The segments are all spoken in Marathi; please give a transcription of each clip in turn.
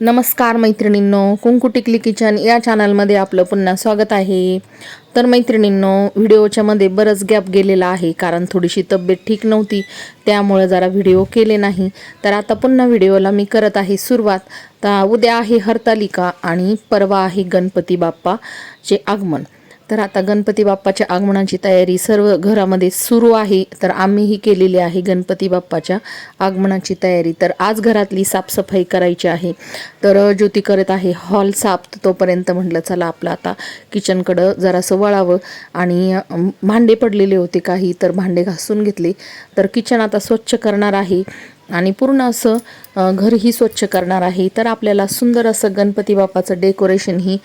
नमस्कार मैत्रिणींनो कुंकुटिकली किचन या चॅनलमध्ये आपलं पुन्हा स्वागत आहे. तर मैत्रिणींनो व्हिडिओच्यामध्ये बरंच गॅप गेलेला आहे कारण थोडीशी तब्येत ठीक नव्हती त्यामुळे जरा व्हिडिओ केले नाही. तर आता पुन्हा व्हिडिओला मी करत आहे सुरुवात. तर उद्या आहे हरतालिका आणि परवा आहे गणपती बाप्पाचे आगमन. तर आता गणपती बाप्पाच्या आगमनाची तयारी सर्व घरामध्ये सुरू आहे. तर आम्हीही केलेली आहे गणपती बाप्पाच्या आगमनाची तयारी. तर आज घरातली साफसफाई करायची आहे. तर ज्योती करत आहे हॉल साफ तोपर्यंत म्हटलं चला आपलं आता किचनकडं जरासं वळावं. आणि भांडे पडलेले होते काही तर भांडे घासून घेतले. तर किचन आता स्वच्छ करणार आहे. आणि पूर्ण असं घरही स्वच्छ करणार आहे. तर आपल्याला सुंदर असं गणपती बाप्पाचं डेकोरेशनही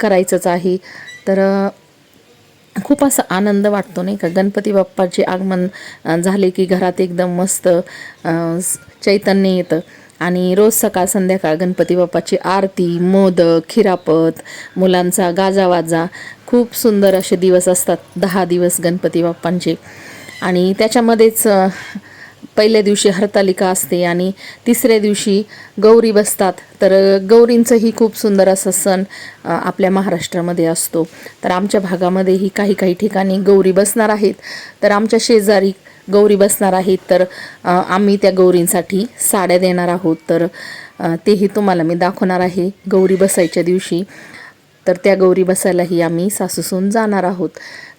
करायचंच आहे. तर खूप असा आनंद वाटतो नाही का? गणपती बाप्पाचे आगमन झाले की घरात एकदम मस्त चैतन्य येतं. आणि रोज सकाळ संध्याकाळ गणपती बाप्पाची आरती मोदक खिरापत मुलांचा गाजावाजा. खूप सुंदर असे दिवस असतात दहा दिवस गणपती बाप्पांचे. आणि त्याच्यामध्येच पहिल्या दिवशी हरतालिका असते आणि तिसऱ्या दिवशी गौरी बसतात. तर गौरींचंही खूप सुंदर असं सण आपल्या महाराष्ट्रामध्ये असतो. तर आमच्या भागामध्येही काही काही ठिकाणी गौरी बसणार आहेत. तर आमच्या शेजारी गौरी बसणार आहेत. तर आम्ही त्या गौरींसाठी साड्या देणार आहोत. तर तेही तुम्हाला मी दाखवणार आहे. गौरी बसायच्या दिवशी तर त्या गौरी बसायलाही आम्ही सासूसून जाणार आहोत.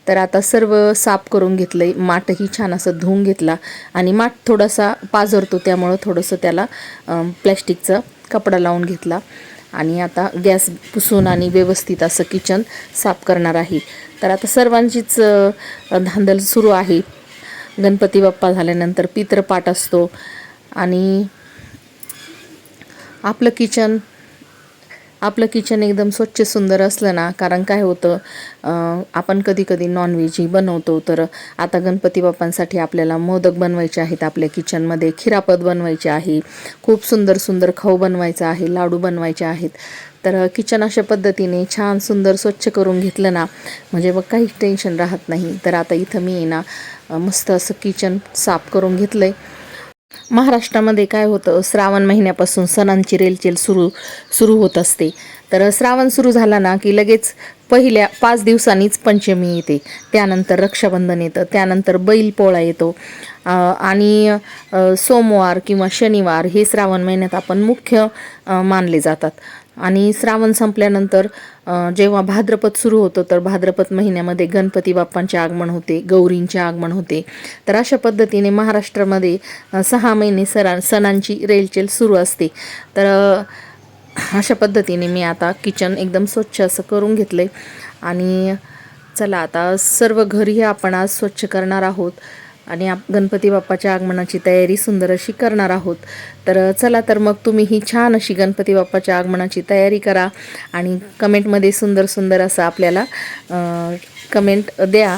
तर आता सर्व साफ करून घेतलंय. माठही छान असं धुवून घेतला आणि माठ थोडासा पाझरतो त्यामुळं थोडंसं त्याला प्लॅस्टिकचा कपडा लावून घेतला. आणि आता गॅस पुसून आणि व्यवस्थित असं किचन साफ करणार आहे. तर आता सर्वांचीच धांदल सुरू आहे. गणपती बाप्पा झाल्यानंतर पितृपाठ असतो. आणि आपलं किचन आपलं किचन एकदम स्वच्छ सुंदर असलं ना कारण काय होतं आपण कधी कधी नॉनव्हेजही बनवतो. तर आता गणपती बाप्पांसाठी आपल्याला मोदक बनवायचे आहेत आपल्या किचनमध्ये खिरापत बनवायचे आहे खूप सुंदर सुंदर खाऊ बनवायचा आहे लाडू बनवायचे आहेत. तर किचन अशा पद्धतीने छान सुंदर स्वच्छ करून घेतलं ना म्हणजे मग काही टेन्शन राहत नाही. तर आता इथं मी ना मस्त असं किचन साफ करून घेतलं आहे महाराष्ट्रामध्ये काय होतं? श्रावण महिन्यापासून सणांची रेलचेल सुरू सुरू होत असते. तर श्रावण सुरू झाला ना की लगेच पहिल्या पाच दिवसांनीच पंचमी येते. त्यानंतर रक्षाबंधन येतं त्यानंतर बैलपोळा येतो. आणि सोमवार किंवा शनिवार हे श्रावण महिन्यात आपण मुख्य मानले जातात. आणि श्रावण संपल्यानंतर जेव्हा भाद्रपद सुरू होतं तर भाद्रपद महिन्यामध्ये गणपती बाप्पांचे आगमन होते गौरींचे आगमन होते. तर अशा पद्धतीने महाराष्ट्रामध्ये सहा महिने सरा सणांची रेलचेल सुरू असते. तर अशा पद्धतीने मी आता किचन एकदम स्वच्छ असं करून घेतलं आहे आणि चला आता सर्व घरही आपण आज स्वच्छ करणार आहोत. आणि आप गणपती बाप्पाच्या आगमनाची तयारी सुंदर अशी करणार आहोत. तर चला तर मग तुम्ही ही छान अशी गणपती बाप्पाच्या आगमनाची तयारी करा आणि कमेंटमध्ये सुंदर सुंदर असं आपल्याला कमेंट द्या.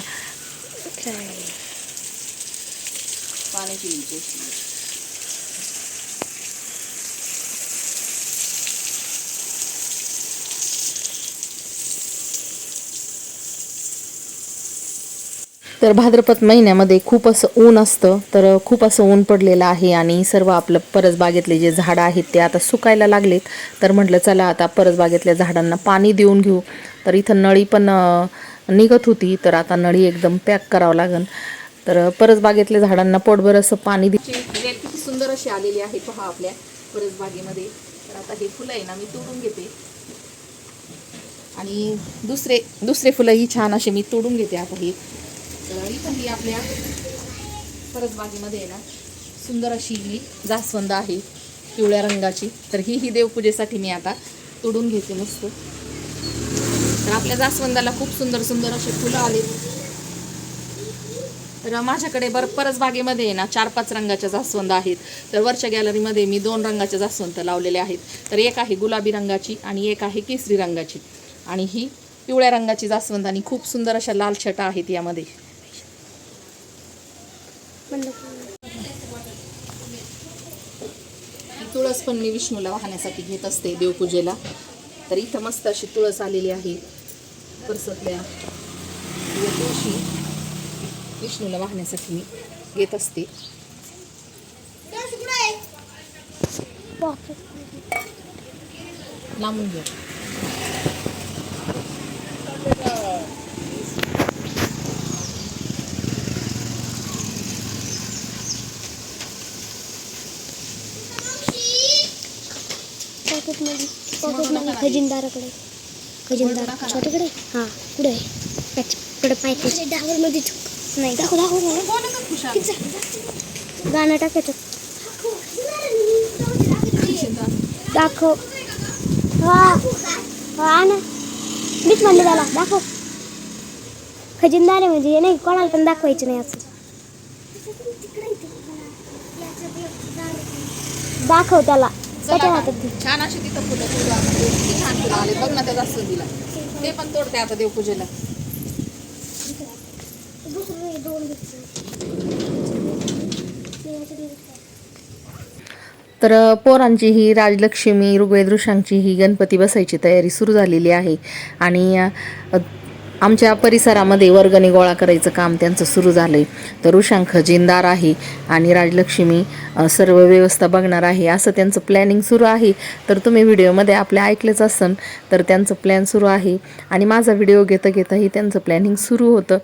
तर भाद्रपद महिन्यामध्ये खूप असं ऊन असतं तर खूप असं ऊन पडलेलं आहे आणि सर्व आपलं परसबागेतले जे झाडं आहेत ते आता सुकायला लागलेत. तर म्हटलं चला आता परसबागेतल्या झाडांना पाणी देऊन घेऊ. तर इथं नळी पण निघत होती तर आता नळी एकदम पॅक करावं लागेल तर परसबागेतल्या झाडांना पोटभर असं पाणी दे किती सुंदर अशी आलेली आहे पहा आपल्या परसबागेमध्ये. तर आता हे फुलं आहे ना मी तोडून घेते. आणि दुसरे दुसरे फुलंही छान असे मी तोडून घेते आता हे. तर ही ही आपल्या परसबागेमध्ये आहे ना सुंदर अशी ही जास्वंद आहे पिवळ्या रंगाची. तर ही ही देवपूजेसाठी मी आता तोडून घेते मस्त. तर आपल्या जास्वंदाला खूप सुंदर सुंदर असे फुलं आले. तर माझ्याकडे बर परसबागेमध्ये आहे ना चार पाच रंगाच्या जास्वंद आहेत. तर वरच्या गॅलरीमध्ये मी दोन रंगाच्या जास्वंद लावलेले आहेत. तर एक आहे गुलाबी रंगाची आणि एक आहे केसरी रंगाची. आणि ही पिवळ्या रंगाची जास्वंद आणि खूप सुंदर अशा लाल छटा आहेत यामध्ये. तुळस पण मी विष्णूला वाहण्यासाठी घेत असते देवपूजेला. तर इथं मस्त अशी तुळस आलेली आहे. परसतल्या या तुळशी विष्णूला वाहण्यासाठी मी घेत असते. लांबून घे पॉकेटमध्ये पॉकेटमध्ये खजिनदाराकडे. खजिनदार. छोट्याकडे हां पुढे. आहे त्याच्याकडे पाहिजे डावरमध्ये नाही. दाखव दाखव गाणं टाकायचं दाखव. हा हा ना. मीच म्हणले त्याला दाखव. खजिनदार आहे म्हणजे हे नाही कोणाला पण दाखवायचं नाही असं. दाखव त्याला. त्याच्या हातात दे. छान अशी तिथं फुलं किती छान फुलं आले. बघ ना त्या जास्त दिला. ते पण तोडते आता देवपूजेला. तर अ, पोरांची ही राजलक्ष्मी ऋग्वेद ऋषांची ही गणपती बसायची तयारी सुरू झालेली आहे. आणि अ, आमच्या परिसरामध्ये वर्गणी गोळा करायचं काम त्यांचं सुरू झालं आहे तर ऋषांक खजिनदार आहे आणि राजलक्ष्मी सर्व व्यवस्था बघणार आहे. असं त्यांचं प्लॅनिंग सुरू आहे. तर तुम्ही व्हिडिओमध्ये आपल्या ऐकलंच असन तर त्यांचं प्लॅन सुरू आहे. आणि माझा व्हिडिओ घेता घेताही त्यांचं प्लॅनिंग सुरू होतं.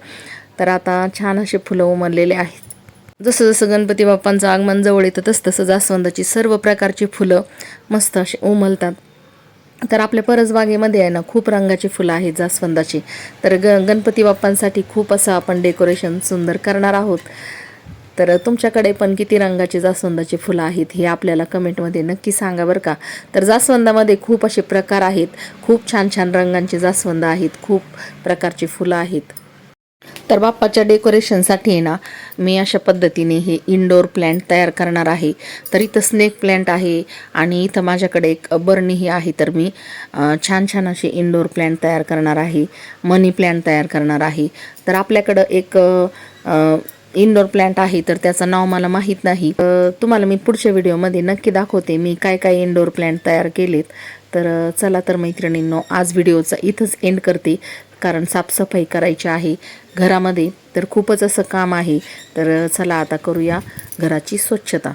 तर आता छान असे फुलं उमललेले आहेत. जसं जसं गणपती बाप्पांचं आगमन जवळ येतं तसं तसं जास्वंदाची सर्व प्रकारची फुलं मस्त असे उमलतात. तर आपल्या परसबागेमध्ये आहे ना खूप रंगाची फुलं आहेत जास्वंदाची. तर ग गणपती बाप्पांसाठी खूप असं आपण डेकोरेशन सुंदर करणार आहोत. तर तुमच्याकडे पण किती रंगाची जास्वंदाची फुलं आहेत हे आपल्याला कमेंटमध्ये नक्की सांगा बरं का. तर जास्वंदामध्ये खूप असे प्रकार आहेत. खूप छान छान रंगांची जास्वंद आहेत. खूप प्रकारची फुलं आहेत. तर बाप्पाच्या डेकोरेशनसाठी आहे ना मी अशा पद्धतीने हे इंडोर प्लॅन्ट तयार करणार आहे. तर इथं स्नेक प्लॅन्ट आहे आणि इथं माझ्याकडे एक बर्नीही आहे तर मी छान छान असे इंडोर प्लॅन्ट तयार करणार आहे मनी प्लॅन्ट तयार करणार आहे. तर आपल्याकडं एक इनडोअर इंडोर प्लॅन्ट आहे तर त्याचं नाव मला माहीत नाही. तुम्हाला मी पुढच्या व्हिडिओमध्ये नक्की दाखवते मी काय काय इंडोर प्लॅन्ट तयार केलेत. तर चला तर मैत्रिणींनो आज व्हिडिओचा इथंच एंड करते कारण साफसफाई करायची आहे. घरामध्ये तर खूपच असं काम आहे. तर चला आता करूया घराची स्वच्छता.